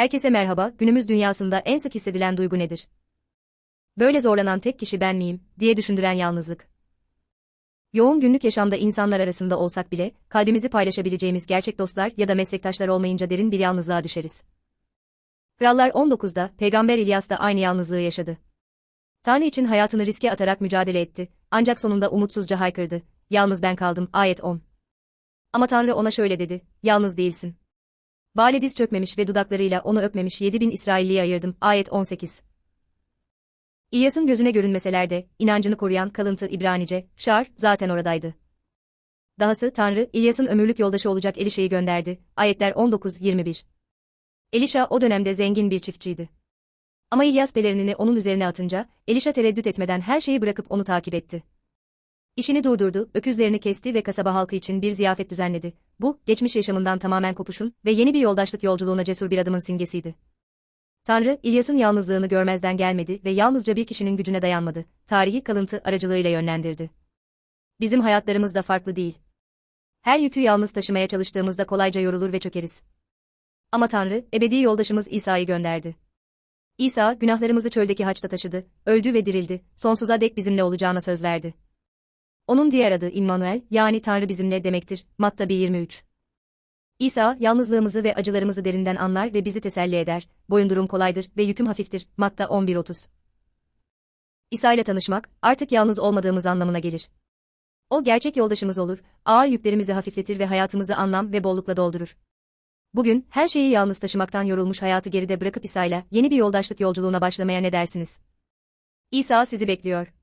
Herkese merhaba, günümüz dünyasında en sık hissedilen duygu nedir? Böyle zorlanan tek kişi ben miyim, diye düşündüren yalnızlık. Yoğun günlük yaşamda insanlar arasında olsak bile, kalbimizi paylaşabileceğimiz gerçek dostlar ya da meslektaşlar olmayınca derin bir yalnızlığa düşeriz. Krallar 19'da, Peygamber İlyas da aynı yalnızlığı yaşadı. Tanrı için hayatını riske atarak mücadele etti, ancak sonunda umutsuzca haykırdı. Yalnız ben kaldım, ayet 10. Ama Tanrı ona şöyle dedi, yalnız değilsin. Bale diz çökmemiş ve dudaklarıyla onu öpmemiş 7000 İsrailliyi ayırdım. Ayet 18. İlyas'ın gözüne görünmeseler de, inancını koruyan kalıntı İbranice, Şar, zaten oradaydı. Dahası Tanrı, İlyas'ın ömürlük yoldaşı olacak Elişa'yı gönderdi. Ayetler 19-21. Elişa o dönemde zengin bir çiftçiydi. Ama İlyas pelerinini onun üzerine atınca, Elişa tereddüt etmeden her şeyi bırakıp onu takip etti. İşini durdurdu, öküzlerini kesti ve kasaba halkı için bir ziyafet düzenledi. Bu, geçmiş yaşamından tamamen kopuşun ve yeni bir yoldaşlık yolculuğuna cesur bir adımın simgesiydi. Tanrı, İlyas'ın yalnızlığını görmezden gelmedi ve yalnızca bir kişinin gücüne dayanmadı, tarihi kalıntı aracılığıyla yönlendirdi. Bizim hayatlarımız da farklı değil. Her yükü yalnız taşımaya çalıştığımızda kolayca yorulur ve çökeriz. Ama Tanrı, ebedi yoldaşımız İsa'yı gönderdi. İsa, günahlarımızı çöldeki haçta taşıdı, öldü ve dirildi, sonsuza dek bizimle olacağına söz verdi. Onun diğer adı İmmanuel, yani Tanrı bizimle demektir. Matta 1.23 İsa, yalnızlığımızı ve acılarımızı derinden anlar ve bizi teselli eder, boyundurum kolaydır ve yüküm hafiftir. Matta 11.30 İsa ile tanışmak, artık yalnız olmadığımız anlamına gelir. O gerçek yoldaşımız olur, ağır yüklerimizi hafifletir ve hayatımızı anlam ve bollukla doldurur. Bugün, her şeyi yalnız taşımaktan yorulmuş hayatı geride bırakıp İsa ile yeni bir yoldaşlık yolculuğuna başlamaya ne dersiniz? İsa sizi bekliyor.